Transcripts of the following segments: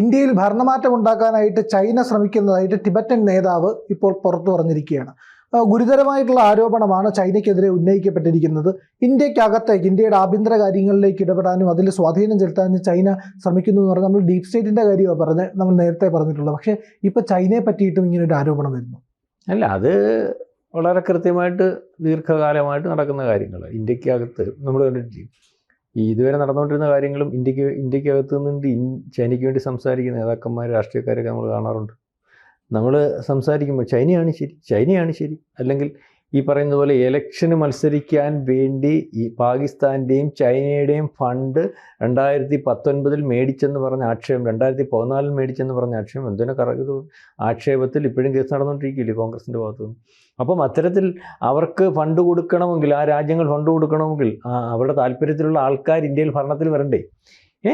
ഇന്ത്യയിൽ ഭരണമാറ്റം ഉണ്ടാക്കാനായിട്ട് China ശ്രമിക്കുന്നതായിട്ട് Tibetan നേതാവ് ഇപ്പോൾ പുറത്തു പറഞ്ഞിരിക്കുകയാണ്. ഗുരുതരമായിട്ടുള്ള ആരോപണമാണ് ചൈനയ്ക്കെതിരെ ഉന്നയിക്കപ്പെട്ടിരിക്കുന്നത്. ഇന്ത്യക്കകത്തേക്ക് ഇന്ത്യയുടെ ആഭ്യന്തര കാര്യങ്ങളിലേക്ക് ഇടപെടാനും അതിൽ സ്വാധീനം ചെലുത്താനും ചൈന ശ്രമിക്കുന്നു എന്ന് പറഞ്ഞാൽ നമ്മൾ ഡീപ് സ്റ്റേറ്റിന്റെ കാര്യമാണ് പറഞ്ഞ് നമ്മൾ നേരത്തെ പറഞ്ഞിട്ടുള്ളത്. പക്ഷേ ഇപ്പോൾ ചൈനയെ പറ്റിയിട്ടും ഇങ്ങനെ ഒരു ആരോപണം വരുന്നു. അല്ല അത് വളരെ കൃത്യമായിട്ട് ദീർഘകാലമായിട്ട് നടക്കുന്ന കാര്യങ്ങൾ ഇന്ത്യക്കകത്ത് നമ്മൾ കണ്ടിട്ടില്ലേ ഈ ഇതുവരെ നടന്നുകൊണ്ടിരുന്ന കാര്യങ്ങളും ഇന്ത്യയ്ക്ക് ഇന്ത്യക്കകത്ത് നിന്നിട്ട് ഇൻ ചൈനയ്ക്ക് വേണ്ടി സംസാരിക്കുന്ന നേതാക്കന്മാർ രാഷ്ട്രീയക്കാരൊക്കെ നമ്മൾ കാണാറുണ്ട്. നമ്മൾ സംസാരിക്കുമ്പോൾ ചൈനയാണ് ശരി ചൈനയാണ് ശരി. അല്ലെങ്കിൽ ഈ പറയുന്ന പോലെ ഇലക്ഷന് മത്സരിക്കാൻ വേണ്ടി ഈ പാകിസ്ഥാന്റെയും ചൈനയുടെയും ഫണ്ട് രണ്ടായിരത്തി പത്തൊൻപതിൽ മേടിച്ചെന്ന് പറഞ്ഞ ആക്ഷേപം രണ്ടായിരത്തി പതിനാലിൽ മേടിച്ചെന്ന് പറഞ്ഞ ആക്ഷേപം എന്തിനാ കറ ആക്ഷേപത്തിൽ ഇപ്പോഴും കേസ് നടന്നുകൊണ്ടിരിക്കില്ലേ കോൺഗ്രസിന്റെ ഭാഗത്തു നിന്ന് അപ്പം അത്തരത്തിൽ അവർക്ക് ഫണ്ട് കൊടുക്കണമെങ്കിൽ ആ രാജ്യങ്ങൾ ഫണ്ട് കൊടുക്കണമെങ്കിൽ അവരുടെ താല്പര്യത്തിലുള്ള ആൾക്കാർ ഇന്ത്യയിൽ ഭരണത്തിൽ വരണ്ടേ? ഏ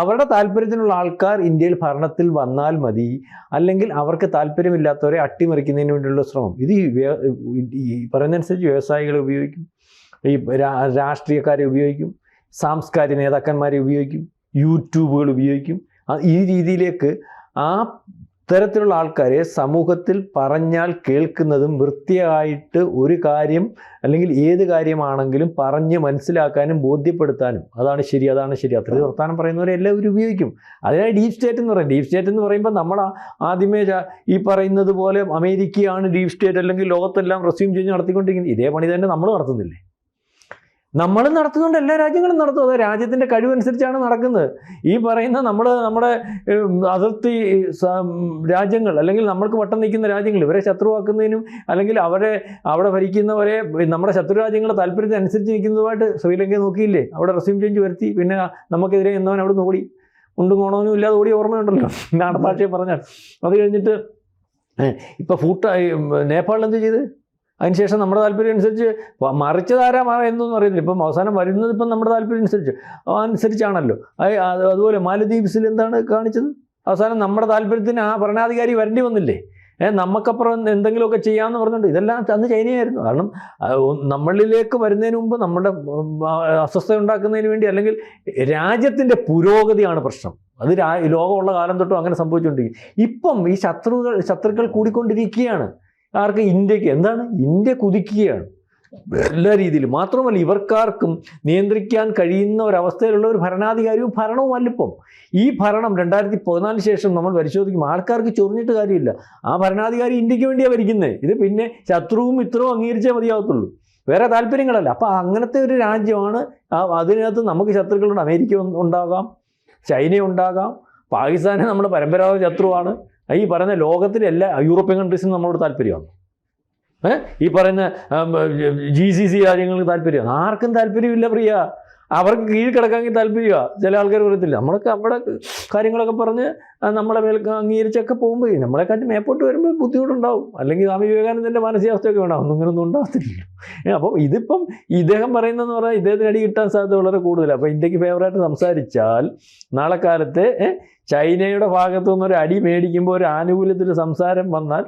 അവരുടെ താല്പര്യത്തിനുള്ള ആൾക്കാർ ഇന്ത്യയിൽ ഭരണത്തിൽ വന്നാൽ മതി. അല്ലെങ്കിൽ അവർക്ക് താല്പര്യമില്ലാത്തവരെ അട്ടിമറിക്കുന്നതിന് വേണ്ടിയുള്ള ശ്രമം. ഇത് ഈ പറയുന്നതനുസരിച്ച് വ്യവസായികളെ ഉപയോഗിക്കും. ഈ രാഷ്ട്രീയക്കാരെ ഉപയോഗിക്കും. സാംസ്കാരിക നേതാക്കന്മാരെ ഉപയോഗിക്കും. യൂട്യൂബുകൾ ഉപയോഗിക്കും. ഈ രീതിയിലേക്ക് ആ തരത്തിലുള്ള ആൾക്കാരെ സമൂഹത്തിൽ പറഞ്ഞാൽ കേൾക്കുന്നതും വൃത്തിയായിട്ട് ഒരു കാര്യം അല്ലെങ്കിൽ ഏത് കാര്യമാണെങ്കിലും പറഞ്ഞ് മനസ്സിലാക്കാനും ബോധ്യപ്പെടുത്താനും അതാണ് ശരി അതാണ് ശരി. അത്രയും വർത്താനം പറയുന്നവരെ എല്ലാവരും ഉപയോഗിക്കും. അതിനായി ഡീപ് സ്റ്റേറ്റ് എന്ന് പറയും. ഡീപ് സ്റ്റേറ്റ് എന്ന് പറയുമ്പോൾ നമ്മൾ ആദ്യമേ ഈ പറയുന്നത് പോലെ അമേരിക്കയാണ് ഡീപ് സ്റ്റേറ്റ് അല്ലെങ്കിൽ ലോകത്തെല്ലാം റെസ്യൂം ചെയ്ത് നടത്തിക്കൊണ്ടിരിക്കുന്നത്. ഇതേ പണി തന്നെ നമ്മൾ നടത്തുന്നില്ലേ? നമ്മൾ നടത്തുന്നുണ്ട് എല്ലാ രാജ്യങ്ങളും നടത്തും. അത് രാജ്യത്തിന്റെ കഴിവനുസരിച്ചാണ് നടക്കുന്നത്. ഈ പറയുന്ന നമ്മൾ നമ്മുടെ അതിർത്തി രാജ്യങ്ങൾ അല്ലെങ്കിൽ നമ്മൾക്ക് വട്ടം നിൽക്കുന്ന രാജ്യങ്ങൾ ഇവരെ ശത്രുവാക്കുന്നതിനും അല്ലെങ്കിൽ അവരെ അവിടെ ഭരിക്കുന്നവരെ നമ്മുടെ ശത്രു രാജ്യങ്ങളുടെ താല്പര്യത്തിനനുസരിച്ച് നിൽക്കുന്നതുമായിട്ട് ശ്രീലങ്ക നോക്കിയില്ലേ? അവിടെ റെസ്യൂം ചേഞ്ച് വരുത്തി പിന്നെ നമുക്കെതിരെ എന്നവൻ അവിടെ ഓടി ഉണ്ടും കോണവനും ഇല്ലാതെ ഓടി ഓർമ്മയുണ്ടല്ലോ. നാടൻ ഭാഷയെ പറഞ്ഞാൽ. അത് കഴിഞ്ഞിട്ട് ഇപ്പം ഫൂട്ട നേപ്പാളിൽ എന്ത് ചെയ്ത്? അതിനുശേഷം നമ്മുടെ താല്പര്യം അനുസരിച്ച് മറിച്ച് താരാ മാറ എന്നൊന്നും അറിയത്തില്ല ഇപ്പം അവസാനം വരുന്നത് ഇപ്പം നമ്മുടെ താല്പര്യം അനുസരിച്ച്. അനുസരിച്ചാണല്ലോ. അത് അത് അതുപോലെ മാലദ്വീപ്സിൽ എന്താണ് കാണിച്ചത്? അവസാനം നമ്മുടെ താല്പര്യത്തിന് ആ ഭരണാധികാരി വരേണ്ടി വന്നില്ലേ? ഏഹ് നമുക്കപ്പുറം എന്തെങ്കിലുമൊക്കെ ചെയ്യാമെന്ന് പറഞ്ഞിട്ടുണ്ട് ഇതെല്ലാം അന്ന് ചൈനയായിരുന്നു. കാരണം നമ്മളിലേക്ക് വരുന്നതിന് മുമ്പ് നമ്മുടെ അസ്വസ്ഥത ഉണ്ടാക്കുന്നതിന് വേണ്ടി അല്ലെങ്കിൽ രാജ്യത്തിന്റെ പുരോഗതിയാണ് പ്രശ്നം. അത് ലോകമുള്ള കാലം തൊട്ടും അങ്ങനെ സംഭവിച്ചുകൊണ്ടിരിക്കും. ഇപ്പം ഈ ശത്രുക്കൾ ശത്രുക്കൾ കൂടിക്കൊണ്ടിരിക്കുകയാണ്. ആർക്ക്? ഇന്ത്യയ്ക്ക്. എന്താണ്? ഇന്ത്യ കുതിക്കുകയാണ്. എല്ലാ രീതിയിലും. മാത്രമല്ല ഇവർക്കാർക്കും നിയന്ത്രിക്കാൻ കഴിയുന്ന ഒരവസ്ഥയിലുള്ള ഒരു ഭരണാധികാരിയും ഭരണവും അല്ലിപ്പം. ഈ ഭരണം രണ്ടായിരത്തി പതിനാലിന് ശേഷം നമ്മൾ പരിശോധിക്കും ആൾക്കാർക്ക് ചൊറിഞ്ഞിട്ട് കാര്യമില്ല. ആ ഭരണാധികാരി ഇന്ത്യയ്ക്ക് വേണ്ടിയാണ് ഭരിക്കുന്നത് ഇത് പിന്നെ ശത്രുവും മിത്രവും അംഗീകരിച്ചേ മതിയാവത്തുള്ളൂ. വേറെ താല്പര്യങ്ങളല്ല. അപ്പോൾ അങ്ങനത്തെ ഒരു രാജ്യമാണ്. അതിനകത്ത് നമുക്ക് ശത്രുക്കളുണ്ട്. അമേരിക്ക ഉണ്ടാകാം. ചൈന ഉണ്ടാകാം പാകിസ്ഥാനെ നമ്മുടെ പരമ്പരാഗത ശത്രുവാണ്. ഈ പറയുന്ന ലോകത്തിലെ എല്ലാ യൂറോപ്യൻ കൺട്രീസിനും നമ്മളോട് താല്പര്യമാണ്? ഈ പറയുന്ന ജി സി സി രാജ്യങ്ങൾക്ക് താല്പര്യമാണ്? ആർക്കും താല്പര്യമില്ല പ്രിയ. അവർക്ക് കീഴ് കിടക്കാമെങ്കിൽ താല്പര്യമാണ് ചില ആൾക്കാർ പറയത്തില്ല. നമ്മളൊക്കെ നമ്മുടെ കാര്യങ്ങളൊക്കെ പറഞ്ഞ് നമ്മളെ മേൽ അംഗീകരിച്ചൊക്കെ പോകുമ്പോൾ നമ്മളെക്കാട്ടി മേപ്പോട്ട് വരുമ്പോൾ ബുദ്ധിമുട്ടുണ്ടാവും. അല്ലെങ്കിൽ സ്വാമി വിവേകാനന്ദന്റെ മാനസികാവസ്ഥയൊക്കെ വേണം. ഒന്നും ഇങ്ങനൊന്നും ഉണ്ടാകത്തില്ലല്ലോ ഏ, അപ്പോൾ ഇതിപ്പം ഇദ്ദേഹം പറയുന്നതെന്ന് പറഞ്ഞാൽ ഇദ്ദേഹത്തിന് അടി കിട്ടാൻ സാധ്യത വളരെ കൂടുതലാണ്. അപ്പോൾ ഇന്ത്യയ്ക്ക് ഫേവറായിട്ട് സംസാരിച്ചാൽ നാളെ കാലത്ത് ചൈനയുടെ ഭാഗത്തു നിന്ന് ഒരു അടി മേടിക്കുമ്പോൾ ഒരു ആനുകൂല്യത്തിൽ സംസാരം വന്നാൽ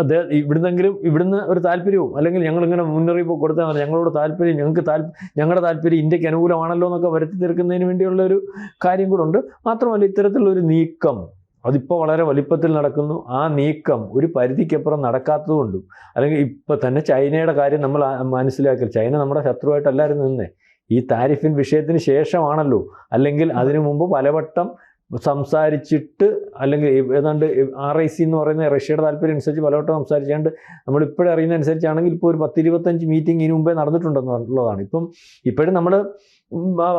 അദ്ദേഹം ഇവിടുന്നെങ്കിലും ഇവിടുന്ന് ഒരു താല്പര്യവും. അല്ലെങ്കിൽ ഞങ്ങൾ ഇങ്ങനെ മുന്നറിയിപ്പ് കൊടുത്താൽ മതി. ഞങ്ങളോട് താല്പര്യം ഞങ്ങൾക്ക് താല്പര്യം ഞങ്ങളുടെ താല്പര്യം ഇന്ത്യയ്ക്ക് അനുകൂലമാണല്ലോ എന്നൊക്കെ വരുത്തി തീർക്കുന്നതിന് വേണ്ടിയുള്ള ഒരു കാര്യം കൂടെ ഉണ്ട്. മാത്രമല്ല ഇത്തരത്തിലുള്ള ഒരു നീക്കം അതിപ്പോൾ വളരെ വലിപ്പത്തിൽ നടക്കുന്നു. ആ നീക്കം ഒരു പരിധിക്കപ്പുറം നടക്കാത്തതുകൊണ്ടും അല്ലെങ്കിൽ ഇപ്പം തന്നെ ചൈനയുടെ കാര്യം നമ്മൾ മനസ്സിലാക്കി. ചൈന നമ്മുടെ ശത്രുവായിട്ടല്ലായിരുന്നു നിന്നേ. ഈ താരിഫിൻ വിഷയത്തിന് ശേഷമാണല്ലോ. അല്ലെങ്കിൽ അതിനു മുമ്പ് പലവട്ടം സംസാരിച്ചിട്ട് അല്ലെങ്കിൽ ഏതാണ്ട് ആർ ഐ സി എന്ന് പറയുന്ന റഷ്യയുടെ താല്പര്യം അനുസരിച്ച് പലവട്ടം സംസാരിച്ചുകൊണ്ട് നമ്മൾ അറിയുന്ന അനുസരിച്ചാണെങ്കിൽ ഇപ്പോൾ ഒരു പത്തിരുപത്തഞ്ച് മീറ്റിംഗ് ഇതിനു മുമ്പേ നടന്നിട്ടുണ്ടെന്നുള്ളതാണ്. ഇപ്പം ഇപ്പോഴും നമ്മൾ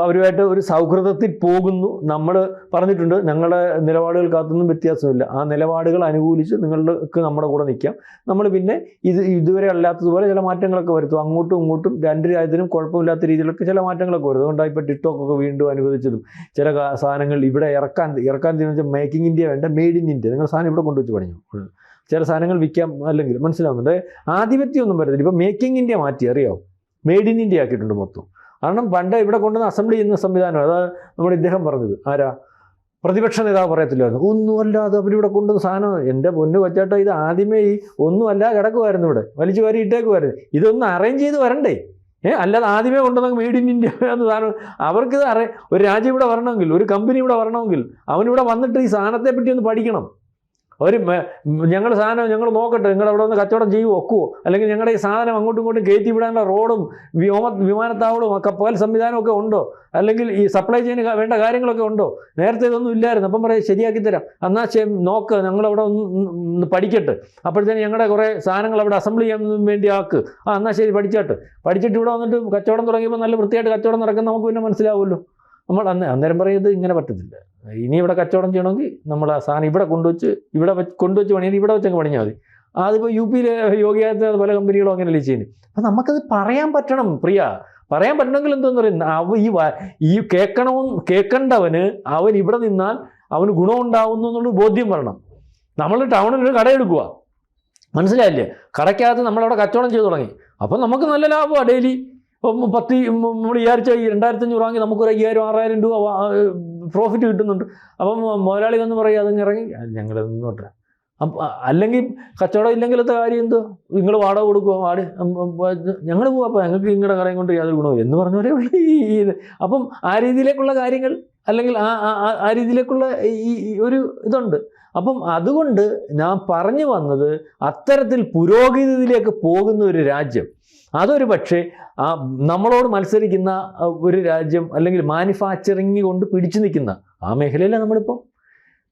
അവരുമായിട്ട് ഒരു സൗഹൃദത്തിൽ പോകുന്നു. നമ്മൾ പറഞ്ഞിട്ടുണ്ട് ഞങ്ങളുടെ നിലപാടുകൾക്കകത്തൊന്നും വ്യത്യാസമില്ല. ആ നിലപാടുകൾ അനുകൂലിച്ച് നിങ്ങൾക്ക് നമ്മുടെ കൂടെ നിൽക്കാം. നമ്മൾ പിന്നെ ഇത് ഇതുവരെ അല്ലാത്തതുപോലെ ചില മാറ്റങ്ങളൊക്കെ വരുത്തും. അങ്ങോട്ടും ഇങ്ങോട്ടും രണ്ട് രാജ്യത്തിനും കുഴപ്പമില്ലാത്ത രീതിയിലൊക്കെ ചില മാറ്റങ്ങളൊക്കെ വരും അതുകൊണ്ടാണ് ഇപ്പോൾ ടിക്ടോക്ക് ഒക്കെ വീണ്ടും അനുവദിച്ചതും. ചില സാധനങ്ങൾ ഇവിടെ ഇറക്കാൻ ഇറക്കാൻ തീരുമാനിച്ച മേക്കിംഗ് ഇന്ത്യ വേണ്ട മെയ്ഡ് ഇൻ ഇന്ത്യ നിങ്ങൾ സാധനം ഇവിടെ കൊണ്ടുവച്ച് പണിഞ്ഞു ചില സാധനങ്ങൾ വിൽക്കാം അല്ലെങ്കിൽ മനസ്സിലാവുന്നുണ്ട്. ആധിപത്യം ഒന്നും വരത്തില്ല. ഇപ്പോൾ മേക്കിംഗ് ഇന്ത്യ മാറ്റി അറിയാവും? മെയ്ഡ് ഇൻ ഇന്ത്യ ആക്കിയിട്ടുണ്ട് മൊത്തം. കാരണം പണ്ട് ഇവിടെ കൊണ്ടുവന്ന് അസംബ്ലി ചെയ്യുന്ന സംവിധാനം അതാ നമ്മുടെ ഇദ്ദേഹം പറഞ്ഞത്. ആരാ? പ്രതിപക്ഷ നേതാവ് പറയത്തില്ലായിരുന്നു. ഒന്നുമല്ലാതെ അവരിവിടെ കൊണ്ടുവന്ന സാധനം എന്റെ പൊന്നു കൊച്ചാട്ട ഇത് ആദ്യമേ ഈ ഒന്നുമല്ല കിടക്കുമായിരുന്നു ഇവിടെ. വലിച്ചു വാരി ഇട്ടേക്കുമായിരുന്നു ഇതൊന്ന് അറേഞ്ച് ചെയ്ത് വരണ്ടേ? ഏ അല്ലാതെ ആദ്യമേ കൊണ്ടുവന്ന മെയ്ഡ് ഇൻ ഇന്ത്യ എന്ന സാധനം. അവർക്കിത് അറേ ഒരു രാജ്യം ഇവിടെ വരണമെങ്കിൽ ഒരു കമ്പനി ഇവിടെ വരണമെങ്കിൽ അവനിവിടെ വന്നിട്ട് ഈ സാധനത്തെ പറ്റി ഒന്ന് പഠിക്കണം. ഒരു ഞങ്ങളുടെ സാധനം ഞങ്ങൾ നോക്കട്ടെ നിങ്ങൾ അവിടെ ഒന്ന് കച്ചവടം ചെയ്യുമോ ഒക്കുവോ? അല്ലെങ്കിൽ ഞങ്ങളുടെ ഈ സാധനം അങ്ങോട്ടും ഇങ്ങോട്ടും കയറ്റി വിടാനുള്ള റോഡും വ്യോമ വിമാനത്താവളവും കപ്പൽ സംവിധാനമൊക്കെ ഉണ്ടോ? അല്ലെങ്കിൽ ഈ സപ്ലൈ ചെയിന് വേണ്ട കാര്യങ്ങളൊക്കെ ഉണ്ടോ? നേരത്തെ ഇതൊന്നും ഇല്ലായിരുന്നു. അപ്പം പറയാം ശരിയാക്കി തരാം. എന്നാൽ നോക്ക് ഞങ്ങളവിടെ ഒന്ന് പഠിക്കട്ടെ. അപ്പോഴത്തേന് ഞങ്ങളുടെ കുറേ സാധനങ്ങൾ അവിടെ അസംബിൾ ചെയ്യാൻ വേണ്ടി ആക്ക്. ആ എന്നാൽ ശരി പഠിച്ചാട്ട്. പഠിച്ചിട്ട് ഇവിടെ വന്നിട്ട് കച്ചവടം തുടങ്ങിയപ്പോൾ നല്ല വൃത്തിയായിട്ട് കച്ചവടം നടക്കുന്ന നമുക്ക് പിന്നെ മനസ്സിലാവുമല്ലോ. നമ്മൾ അന്ന് അന്നേരം പറയുന്നത് ഇങ്ങനെ പറ്റത്തില്ല. ഇനി ഇവിടെ കച്ചവടം ചെയ്യണമെങ്കിൽ നമ്മൾ ആ സാധനം ഇവിടെ കൊണ്ടുവച്ച് ഇവിടെ വെച്ച് കൊണ്ടുവച്ച് പണിയാൽ ഇവിടെ വെച്ചങ്ങ് പണിഞ്ഞാൽ മതി. അതിപ്പോൾ യു പിയിലെ യോഗി ആദിത്യനാഥ് പല കമ്പനികളും അങ്ങനെയല്ലേ ചെയ്യുന്നത് അപ്പം നമുക്കത് പറയാൻ പറ്റണം പ്രിയ. പറയാൻ പറ്റണമെങ്കിൽ എന്തോന്ന് പറയുന്നത് അവ ഈ ഈ കേൾക്കണവും കേൾക്കേണ്ടവന് അവൻ ഇവിടെ നിന്നാൽ അവന് ഗുണമുണ്ടാവുന്നു എന്നുള്ള ബോധ്യം വരണം. നമ്മൾ ടൗണിൽ ഒരു കടയെടുക്കുക മനസ്സിലായില്ലേ? കടയ്ക്കകത്ത് നമ്മളവിടെ കച്ചവടം ചെയ്തു തുടങ്ങി. അപ്പം നമുക്ക് നല്ല ലാഭമാണ് ഡെയിലി. ഇപ്പം പത്ത് നമ്മൾ വിചാരിച്ച ഈ രണ്ടായിരത്തി അഞ്ഞൂറ് വാങ്ങി നമുക്കൊരു അയ്യായിരം ആറായിരം രൂപ പ്രോഫിറ്റ് കിട്ടുന്നുണ്ട്. അപ്പം മുതലാളി വന്ന് പറയും അതങ്ങ് ഇറങ്ങി. ഞങ്ങൾ നിന്നോട്ടെ അപ്പം അല്ലെങ്കിൽ കച്ചവടം ഇല്ലെങ്കിലത്തെ കാര്യം എന്തോ? നിങ്ങൾ വാടക കൊടുക്കുക വാട് ഞങ്ങൾ പോവാം അപ്പോൾ ഞങ്ങൾക്ക് നിങ്ങളുടെ കടയും കൊണ്ട് യാതൊരു ഗുണവും എന്ന് പറഞ്ഞവരേ ഉള്ളൂ ഈ ഇത്. അപ്പം ആ രീതിയിലേക്കുള്ള കാര്യങ്ങൾ അല്ലെങ്കിൽ ആ ആ- രീതിയിലേക്കുള്ള ഈ ഒരു ഇതുണ്ട്. അപ്പം അതുകൊണ്ട് ഞാൻ പറഞ്ഞു വന്നത് അത്തരത്തിൽ പുരോഗതിയിലേക്ക് പോകുന്ന ഒരു രാജ്യം അതൊരു പക്ഷേ നമ്മളോട് മത്സരിക്കുന്ന ഒരു രാജ്യം അല്ലെങ്കിൽ മാനുഫാക്ചറിങ് കൊണ്ട് പിടിച്ചു നിൽക്കുന്ന ആ മേഖലയിലാണ് നമ്മളിപ്പം.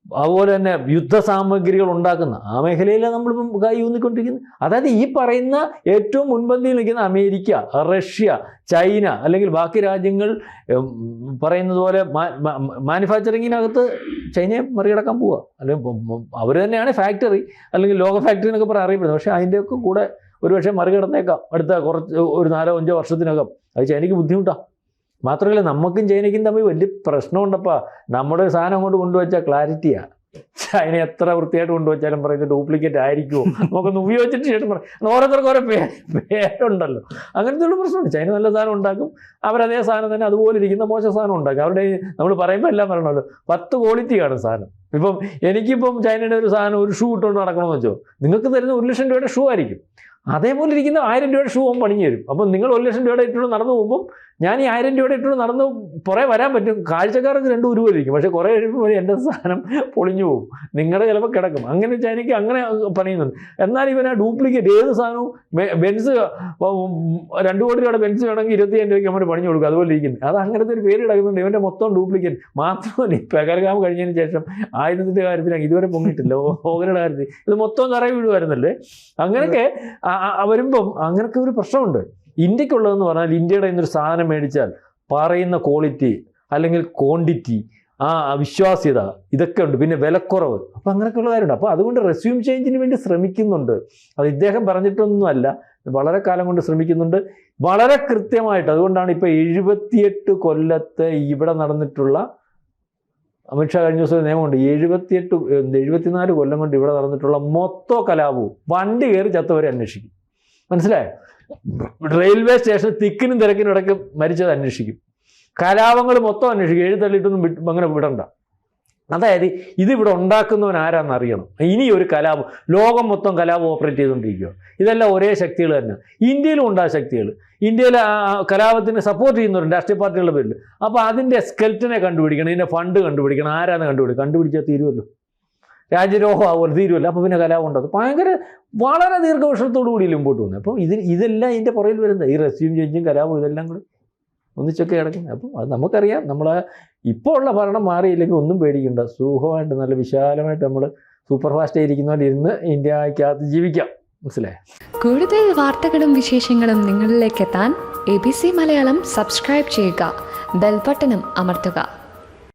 അതുപോലെ തന്നെ യുദ്ധ സാമഗ്രികൾ ഉണ്ടാക്കുന്ന ആ മേഖലയിലാണ് നമ്മളിപ്പം കൈ ഊന്നിക്കൊണ്ടിരിക്കുന്നത്. അതായത് ഈ പറയുന്ന ഏറ്റവും മുൻപന്തിയിൽ നിൽക്കുന്ന അമേരിക്ക റഷ്യ ചൈന അല്ലെങ്കിൽ ബാക്കി രാജ്യങ്ങൾ പറയുന്നത് പോലെ മാനുഫാക്ചറിങ്ങിനകത്ത് ചൈനയെ മറികടക്കാൻ പോവുക. അല്ലെങ്കിൽ അവർ തന്നെയാണ് ഫാക്ടറി അല്ലെങ്കിൽ ലോക ഫാക്ടറി എന്നൊക്കെ പറയാൻ അറിയപ്പെടുന്നത്. പക്ഷേ അതിന്റെയൊക്കെ കൂടെ ഒരുപക്ഷെ മറികടന്നേക്കാം. അടുത്ത കുറച്ച് ഒരു നാലോ അഞ്ചോ വർഷത്തിനകം. അത് ചൈനയ്ക്ക് ബുദ്ധിമുട്ടാണ് മാത്രമല്ല നമുക്കും ചൈനയ്ക്കും തമ്മിൽ വലിയ പ്രശ്നമുണ്ടപ്പാ. നമ്മുടെ ഒരു സാധനം കൊണ്ട് കൊണ്ടുവച്ചാൽ ക്ലാരിറ്റിയാണ് ചൈന എത്ര വൃത്തിയായിട്ട് കൊണ്ടുവച്ചാലും പറയുന്നത് ഡ്യൂപ്ലിക്കേറ്റ് ആയിരിക്കുമോ നമുക്കൊന്ന് ഉപയോഗിച്ചിട്ട് ശേഷം പറയാം. ഓരോരുത്തർക്ക് ഓരോ പേ പേരുണ്ടല്ലോ. അങ്ങനത്തെ ഉള്ള പ്രശ്നമുണ്ട്. ചൈന നല്ല സാധനം ഉണ്ടാക്കും. അവരതേ സാധനം തന്നെ അതുപോലെ ഇരിക്കുന്ന മോശം സാധനം ഉണ്ടാക്കും. അവരുടെ നമ്മൾ പറയുമ്പോൾ എല്ലാം പറയണമല്ലോ. പത്ത് ക്വാളിറ്റി കാണും സാധനം. ഇപ്പം എനിക്കിപ്പം ചൈനയുടെ ഒരു സാധനം ഒരു ഷൂ ഇട്ടുകൊണ്ട് നടക്കണമെന്ന് വെച്ചോ. നിങ്ങൾക്ക് തരുന്ന ഒരു ലക്ഷം രൂപയുടെ ഷൂ ആയിരിക്കും. അതേപോലെ ഇരിക്കുന്ന ആയിരം രൂപയുടെ ഷൂ അവൻ പണിഞ്ഞു തരും. അപ്പം നിങ്ങൾ ഒരു ലക്ഷം രൂപയുടെ ഇട്ടുകൊണ്ട് നടന്നു പോകുമ്പോൾ ഞാൻ ഈ ആയിരം രൂപയുടെ ഇട്ടുകൊണ്ട് നടന്ന് കുറേ വരാൻ പറ്റും. കാഴ്ചക്കാർക്ക് രണ്ട് ഉരുവായിരിക്കും പക്ഷേ കുറേ കഴിയുമ്പോൾ എന്റെ സാധനം പൊളിഞ്ഞു പോകും. നിങ്ങളുടെ ചിലപ്പോൾ കിടക്കും. അങ്ങനെ വെച്ചാൽ എനിക്ക് അങ്ങനെ പണിയുന്നുണ്ട്. എന്നാൽ ഇവൻ ആ ഡ്യൂപ്ലിക്കേറ്റ്. ഏത് സാധനവും ബെൻസ് രണ്ട് കോടി രൂപയുടെ ബെൻസ് വേണമെങ്കിൽ ഇരുപത്തിയഞ്ച് രൂപയ്ക്ക് നമ്മൾ പണിഞ്ഞു കൊടുക്കും. അതുപോലെ ഇരിക്കുന്നത് അത് അങ്ങനത്തെ ഒരു പേര് കിടക്കുന്നുണ്ട്. ഇവന്റെ മൊത്തം ഡ്യൂപ്ലിക്കേറ്റ്. മാത്രമല്ല ഈ പെകർഗാം കഴിഞ്ഞതിന് ശേഷം ആയുധത്തിന്റെ കാര്യത്തിൽ ഇതുവരെ പൊങ്ങിയിട്ടില്ല. ഓഹരിയുടെ കാര്യത്തിൽ. ഇത് മൊത്തം കറ വീഴുമായിരുന്നല്ലേ അങ്ങനെയൊക്കെ വരുമ്പം അങ്ങനൊക്കെ ഒരു പ്രശ്നമുണ്ട്. ഇന്ത്യക്കുള്ളതെന്ന് പറഞ്ഞാൽ ഇന്ത്യയുടെ ഇന്നൊരു സാധനം മേടിച്ചാൽ പറയുന്ന ക്വാളിറ്റി അല്ലെങ്കിൽ ക്വാണ്ടിറ്റി ആ വിശ്വാസ്യത ഇതൊക്കെ ഉണ്ട്. പിന്നെ വിലക്കുറവ്. അപ്പം അങ്ങനെയൊക്കെയുള്ള കാര്യമുണ്ട്. അപ്പോൾ അതുകൊണ്ട് റെസ്യൂം ചേഞ്ചിന് വേണ്ടി ശ്രമിക്കുന്നുണ്ട്. അത് ഇദ്ദേഹം പറഞ്ഞിട്ടൊന്നുമല്ല. വളരെ കാലം കൊണ്ട് ശ്രമിക്കുന്നുണ്ട്. വളരെ കൃത്യമായിട്ട് അതുകൊണ്ടാണ് ഇപ്പോൾ എഴുപത്തിയെട്ട് കൊല്ലത്തെ ഇവിടെ നടന്നിട്ടുള്ള അമിത്ഷാ കഴിഞ്ഞ ദിവസം നിയമമുണ്ട്. എഴുപത്തിയെട്ട് എഴുപത്തിനാല് കൊല്ലം കൊണ്ട് ഇവിടെ നടന്നിട്ടുള്ള മൊത്തം കലാപവും വണ്ടി കയറി ചത്തവരെ അന്വേഷിക്കും. മനസ്സിലായോ? റെയിൽവേ സ്റ്റേഷൻ തിക്കിനും തിരക്കിനും ഇടയ്ക്ക് മരിച്ചത് അന്വേഷിക്കും. കലാപങ്ങൾ മൊത്തം അന്വേഷിക്കും. എഴുതള്ളിയിട്ടൊന്നും അങ്ങനെ വിടണ്ട. അതായത് ഇതിവിടെ ഉണ്ടാക്കുന്നവൻ ആരാന്ന് അറിയണം. ഇനി ഒരു കലാപം ലോകം മൊത്തം കലാപം ഓപ്പറേറ്റ് ചെയ്തുകൊണ്ടിരിക്കുക ഇതെല്ലാം ഒരേ ശക്തികൾ തന്നെ. ഇന്ത്യയിലും ഉണ്ട് ആ ശക്തികൾ. ഇന്ത്യയിലെ കലാപത്തിന് സപ്പോർട്ട് ചെയ്യുന്നവരുണ്ട്. രാഷ്ട്രീയ പാർട്ടികളുടെ പേരിൽ. അപ്പോൾ അതിന്റെ സ്കെൽറ്റിനെ കണ്ടുപിടിക്കണം. ഇതിന്റെ ഫണ്ട് കണ്ടുപിടിക്കണം. ആരാന്ന് കണ്ടുപിടിക്കണം കണ്ടുപിടിച്ചാൽ തീരുമല്ലോ രാജ്യരോഹം ആവുമല്ലോ തീരുമല്ലോ. അപ്പോൾ പിന്നെ കലാപം ഉണ്ടാകും. ഭയങ്കര വളരെ ദീർഘവർഷത്തോടു കൂടി മുമ്പോട്ട് വന്നു അപ്പോൾ ഇത് ഇതെല്ലാം ഇതിന്റെ പുറകിൽ വരുന്നത്. ഈ റെസ്യൂം ചേഞ്ചും കലാപം ഇതെല്ലാം കൂടി ഒന്നിച്ചൊക്കെ കിടക്കുന്നത്. അപ്പം അത് നമുക്കറിയാം. നമ്മൾ ഇപ്പോൾ ഉള്ള ഭരണം മാറിയില്ലെങ്കിൽ ഒന്നും പേടിക്കണ്ട. സുഖമായിട്ട് നല്ല വിശാലമായിട്ട് നമ്മൾ സൂപ്പർ ഫാസ്റ്റ് പോലെ ഇരുന്ന് ഇന്ത്യക്കകത്ത് ജീവിക്കാം. മനസ്സിലായി? കൂടുതൽ വാർത്തകളും വിശേഷങ്ങളും നിങ്ങളിലേക്ക് എത്താൻ A B C Malayalam subscribe ചെയ്യുക. ബെൽബട്ടനും അമർത്തുക.